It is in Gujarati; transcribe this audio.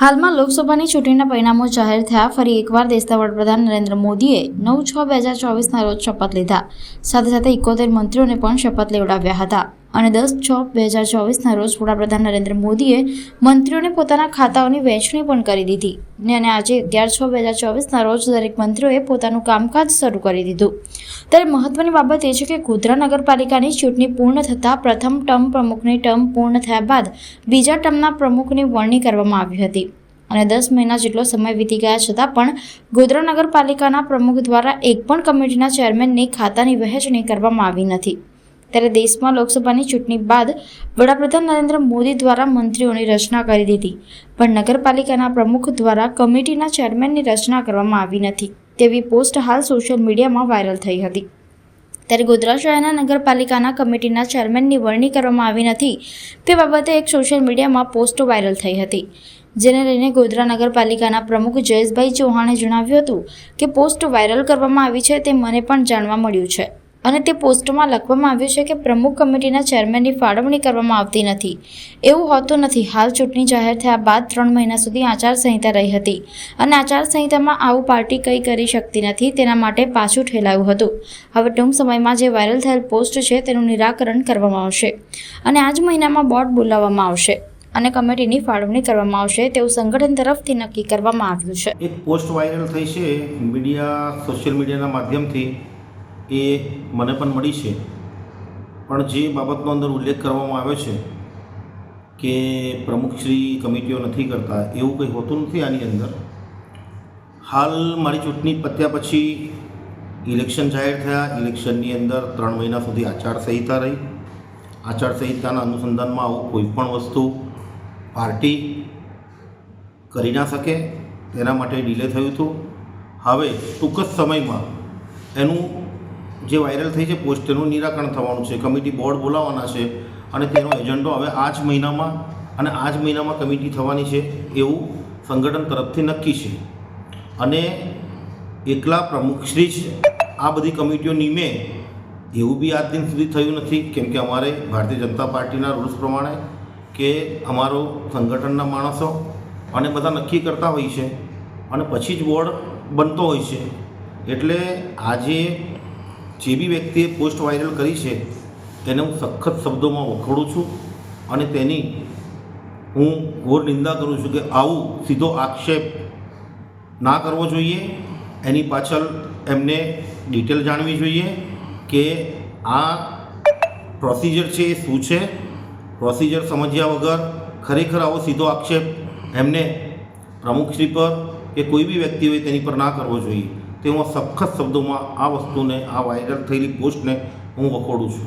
હાલમાં લોકસભાની ચૂંટણીના પરિણામો જાહેર થયા. ફરી એકવાર દેશના વડાપ્રધાન નરેન્દ્ર મોદીએ નવ છ બે હજાર ચોવીસના રોજ શપથ લીધા. સાથે સાથે ઇકોતેર મંત્રીઓને પણ શપથ લેવડાવ્યા હતા. અને દસ છ બે હજાર ચોવીસના રોજ વડાપ્રધાન નરેન્દ્ર મોદીએ મંત્રીઓને પોતાના ખાતાઓની વહેંચણી પણ કરી દીધી. અને આજે અગિયાર છ બે હજાર ચોવીસના રોજ દરેક મંત્રીઓએ પોતાનું કામકાજ શરૂ કરી દીધું. ત્યારે મહત્વની બાબત એ છે કે ગોધરા નગરપાલિકાની ચૂંટણી પૂર્ણ થતાં પ્રથમ ટર્મ પ્રમુખની ટર્મ પૂર્ણ થયા બાદ બીજા ટર્મના પ્રમુખની વરણી કરવામાં આવી હતી. અને દસ મહિના જેટલો સમય વીતી ગયા છતાં પણ ગોધરા નગરપાલિકાના પ્રમુખ દ્વારા એક પણ કમિટીના ચેરમેનની ખાતાની વહેંચણી કરવામાં આવી નથી. ત્યારે દેશમાં લોકસભાની ચૂંટણી બાદ વડાપ્રધાન નરેન્દ્ર મોદી દ્વારા મંત્રીઓની રચના કરી દીધી. પણ નગરપાલિકાના પ્રમુખ દ્વારા કમિટીના ચેરમેનની રચના કરવામાં આવી નથી. તેવી પોસ્ટ હાલ સોશિયલ મીડિયામાં વાયરલ થઈ હતી. ત્યારે ગોધરા શહેરના નગરપાલિકાના કમિટીના ચેરમેનની વરણી કરવામાં આવી નથી. તે બાબતે એક સોશિયલ મીડિયામાં પોસ્ટ વાયરલ થઈ હતી. જેને લઈને ગોધરા નગરપાલિકાના પ્રમુખ જયેશભાઈ ચૌહાણે જણાવ્યું હતું કે, પોસ્ટ વાયરલ કરવામાં આવી છે તે મને પણ જાણવા મળ્યું છે. અને તે પોસ્ટમાં લખવામાં આવ્યું છે કે પ્રમુખ કમિટીના ચેરમેનની ફાળવણી કરવામાં આવતી નથી. એવું હોતું નથી. હાલ ચૂંટણી જાહેર થયા બાદ ત્રણ મહિના સુધી આચારસંહિતા રહી હતી અને આચારસંહિતામાં આવું પાર્ટી કંઈ કરી શકતી નથી, તેના માટે પાછું ઠેલાયું હતું. હવે ટૂંક સમયમાં જે વાયરલ થયેલ પોસ્ટ છે તેનું નિરાકરણ કરવામાં આવશે અને આ જ મહિનામાં બોર્ડ બોલાવવામાં આવશે અને કમિટીની ફાળવણી કરવામાં આવશે તેવું સંગઠન તરફથી નક્કી કરવામાં આવ્યું છે. એક પોસ્ટ વાયરલ થઈ છે. મીડિયા, સોશિયલ મીડિયાના માધ્યમથી એ મને પણ મળી છે. પણ જે બાબતનો અંદર ઉલ્લેખ કરવામાં આવ્યો છે કે પ્રમુખશ્રી કમિટીઓ નથી કરતા, એવું કંઈ હોતું નથી આની અંદર? હાલ મારી ચૂંટણી પત્યા પછી ઇલેક્શન જાહેર થયા. ઇલેક્શનની અંદર ત્રણ મહિના સુધી આચારસંહિતા રહી. આચારસંહિતાના અનુસંધાનમાં આવું કોઈ પણ વસ્તુ પાર્ટી કરી ના શકે. તેના માટે ડિલે થયું હતું. હવે ટૂંક જ સમયમાં એનું જે વાયરલ થઈ છે પોસ્ટ તેનું નિરાકરણ થવાનું છે. કમિટી બોર્ડ બોલાવવાના છે અને તેનો એજન્ડો હવે આ જ મહિનામાં અને આ જ મહિનામાં કમિટી થવાની છે એવું સંગઠન તરફથી નક્કી છે. અને એકલા પ્રમુખશ્રી જ આ બધી કમિટીઓ નિમે એવું બી આજ દિન સુધી થયું નથી. કેમ કે અમારે ભારતીય જનતા પાર્ટીના રૂલ્સ પ્રમાણે કે અમારો સંગઠનના માણસો અને બધા નક્કી કરતા હોય છે અને પછી જ બોર્ડ બનતો હોય છે. એટલે આજે જે બી વ્યક્તિએ પોસ્ટ વાયરલ કરી છે, તેને હું સખત શબ્દોમાં વખોડું છું અને તેની હું ઘોર નિંદા કરું છું કે આવું સીધો આક્ષેપ ના કરવો જોઈએ. એની પાછળ એમને ડિટેલ જાણવી જોઈએ કે આ પ્રોસિજર છે એ શું છે. પ્રોસિજર સમજ્યા વગર ખરેખર આવો સીધો આક્ષેપ એમને પ્રમુખશ્રી પર કે કોઈ બી વ્યક્તિ હોય તેની પર ના કરવો જોઈએ. તે હું સખત શબ્દોમાં આ વસ્તુને આ વાયરલ થયેલી પોસ્ટને હું વખોડું છું.